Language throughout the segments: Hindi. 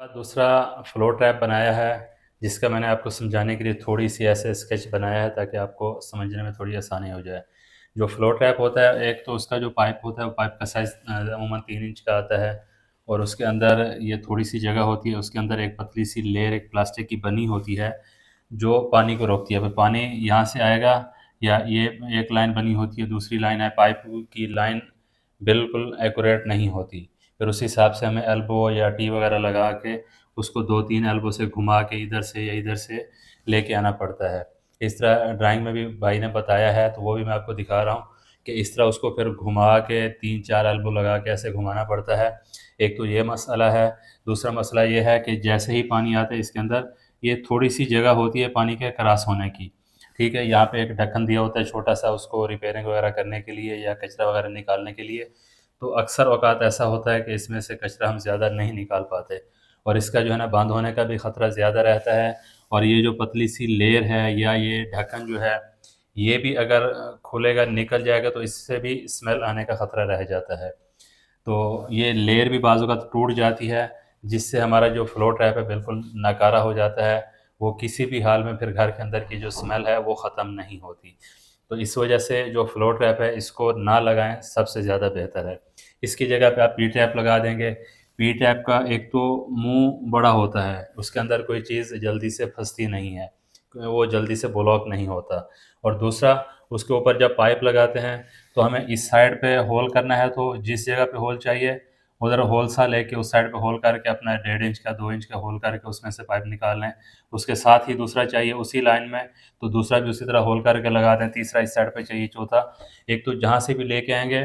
दूसरा फ्लो ट्रैप बनाया है, जिसका मैंने आपको समझाने के लिए थोड़ी सी ऐसे स्केच बनाया है ताकि आपको समझने में थोड़ी आसानी हो जाए। जो फ्लो ट्रैप होता है, एक तो उसका जो पाइप होता है, वो पाइप का साइज़ अमूमन तीन इंच का आता है और उसके अंदर ये थोड़ी सी जगह होती है, उसके अंदर एक पतली सी लेयर एक प्लास्टिक की बनी होती है, जो पानी को रोकती है। फिर पानी यहाँ से आएगा या ये एक लाइन बनी होती है, दूसरी लाइन है पाइप की लाइन बिल्कुल एक्यूरेट नहीं होती। फिर उस हिसाब से हमें एल्बो या टी वगैरह लगा के उसको दो तीन एल्बो से घुमा के इधर से या इधर से लेके आना पड़ता है। इस तरह ड्राइंग में भी भाई ने बताया है तो वो भी मैं आपको दिखा रहा हूँ कि इस तरह उसको फिर घुमा के तीन चार एल्बो लगा के ऐसे घुमाना पड़ता है। एक तो ये मसला है, दूसरा मसला ये है कि जैसे ही पानी आता है इसके अंदर, ये थोड़ी सी जगह होती है पानी के क्रॉस होने की। ठीक है, यहाँ पे एक ढक्कन दिया होता है छोटा सा उसको रिपेयरिंग वगैरह करने के लिए या कचरा वगैरह निकालने के लिए। तो अक्सर अवकात ऐसा होता है कि इसमें से कचरा हम ज़्यादा नहीं निकाल पाते। और इसका जो है ना बंद होने का भी ख़तरा ज़्यादा रहता है। और ये जो पतली सी लेयर है या ये ढक्कन जो है, ये भी अगर खुलेगा, निकल जाएगा तो इससे भी स्मेल आने का ख़तरा रह जाता है। तो ये लेयर भी बाजू का टूट जाती है, जिससे हमारा जो फ्लो ट्रैप है बिल्कुल नकारा हो जाता है। वो किसी भी हाल में फिर घर के अंदर की जो स्मेल है, वो ख़त्म नहीं होती। तो इस वजह से जो फ्लो ट्रैप है, इसको ना लगाएँ, सबसे ज़्यादा बेहतर है। इसकी जगह पे आप पी टैप लगा देंगे। पी टैप का एक तो मुँह बड़ा होता है, उसके अंदर कोई चीज़ जल्दी से फंसती नहीं है, वो जल्दी से ब्लॉक नहीं होता। और दूसरा, उसके ऊपर जब पाइप लगाते हैं तो हमें इस साइड पे होल करना है तो जिस जगह पे होल चाहिए, उधर होल सा लेके उस साइड पे होल करके अपना डेढ़ इंच का, दो इंच का होल करके उसमें से पाइप निकाल लें। उसके साथ ही दूसरा चाहिए उसी लाइन में तो दूसरा भी उसी तरह होल करके लगा दें। तीसरा इस साइड पे चाहिए चौथा। एक तो जहाँ से भी लेके आएँगे,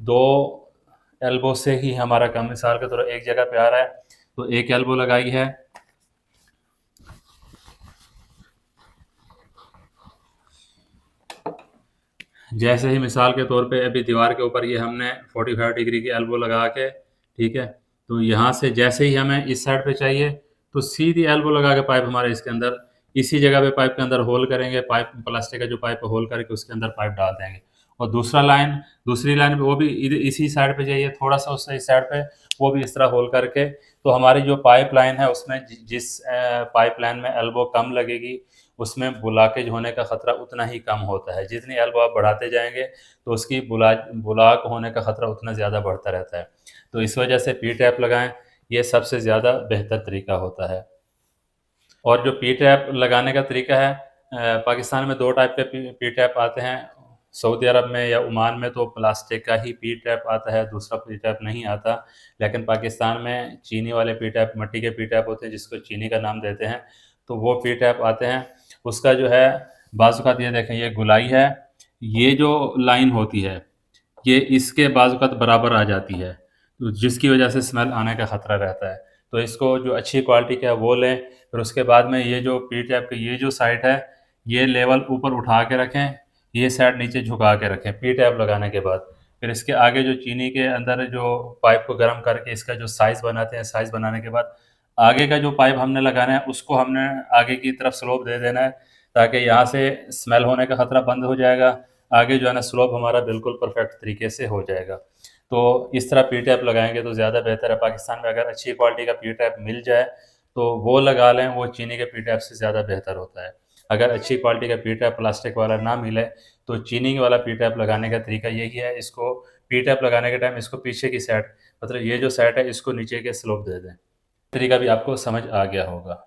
दो एल्बो से ही हमारा कम मिसाल के तौर एक जगह पे आ रहा है। तो एक एल्बो लगाई है। जैसे ही मिसाल के तौर पे अभी दीवार के ऊपर ये हमने 45 डिग्री की एल्बो लगा के, ठीक है? तो यहाँ से जैसे ही हमें इस साइड पे चाहिए तो सीधी एल्बो लगा के पाइप हमारे इसके अंदर, इसी जगह पे पाइप के अंदर होल करेंगे। पाइप प्लास्टिक का जो पाइप होल करके उसके अंदर पाइप डाल देंगे। और दूसरा लाइन, दूसरी लाइन वो भी इसी साइड पे जाइए थोड़ा सा उस साइड पे, वो भी इस तरह होल करके तो हमारी जो पाइप लाइन है उसमें जिस पाइप लाइन में एल्बो कम लगेगी, उसमें बुलाकेज होने का ख़तरा उतना ही कम होता है। जितनी एल्बो आप बढ़ाते जाएँगे तो उसकी बुला बुलाक होने का ख़तरा उतना ज़्यादा बढ़ता रहता है। तो इस वजह से पी टैप लगाएँ, ये सबसे ज़्यादा बेहतर तरीका होता है। और जो पी टैप लगाने का तरीका है पाकिस्तान में दो टाइप के पी टैप आते हैं सऊदी अरब में या ओमान में तो प्लास्टिक का ही पी टैप आता है, दूसरा पी टैप नहीं आता। लेकिन पाकिस्तान में चीनी वाले पी टैप, मट्टी के पी टैप होते हैं, जिसको चीनी का नाम देते हैं तो वो पी टैप आते हैं। उसका जो है, बाजुकात ये देखें, ये गुलाई है, ये जो लाइन होती है, ये इसके बाजुकात बराबर आ जाती है तो जिसकी वजह से स्मेल आने का ख़तरा रहता है। तो इसको जो अच्छी क्वालिटी का है, वो लें, फिर उसके बाद में ये जो पी टैप की, ये जो साइड है, ये लेवल ऊपर उठा के रखें ये साइड नीचे झुका के रखें पी टैप लगाने के बाद। फिर इसके आगे जो चीनी के अंदर जो पाइप को गर्म करके इसका जो साइज़ बनाते हैं साइज़ बनाने के बाद आगे का जो पाइप हमने लगाना है, उसको हमने आगे की तरफ़ स्लोप दे देना है, ताकि यहाँ से स्मेल होने का ख़तरा बंद हो जाएगा। आगे जो है ना स्लोप हमारा बिल्कुल परफेक्ट तरीके से हो जाएगा। तो इस तरह पी टैप लगाएँगे तो ज़्यादा बेहतर है। पाकिस्तान में अगर अच्छी क्वालिटी का पी टैप मिल जाए तो वो लगा लें, वो चीनी के पी टैप से ज़्यादा बेहतर होता है। अगर अच्छी क्वालिटी का पी टैप प्लास्टिक वाला ना मिले तो चीनी वाला पी टैप लगाने का तरीका यही है, इसको पी टैप लगाने के टाइम इसको पीछे की साइड मतलब ये जो सेट है, इसको नीचे के स्लोप दे दें। तरीका भी आपको समझ आ गया होगा।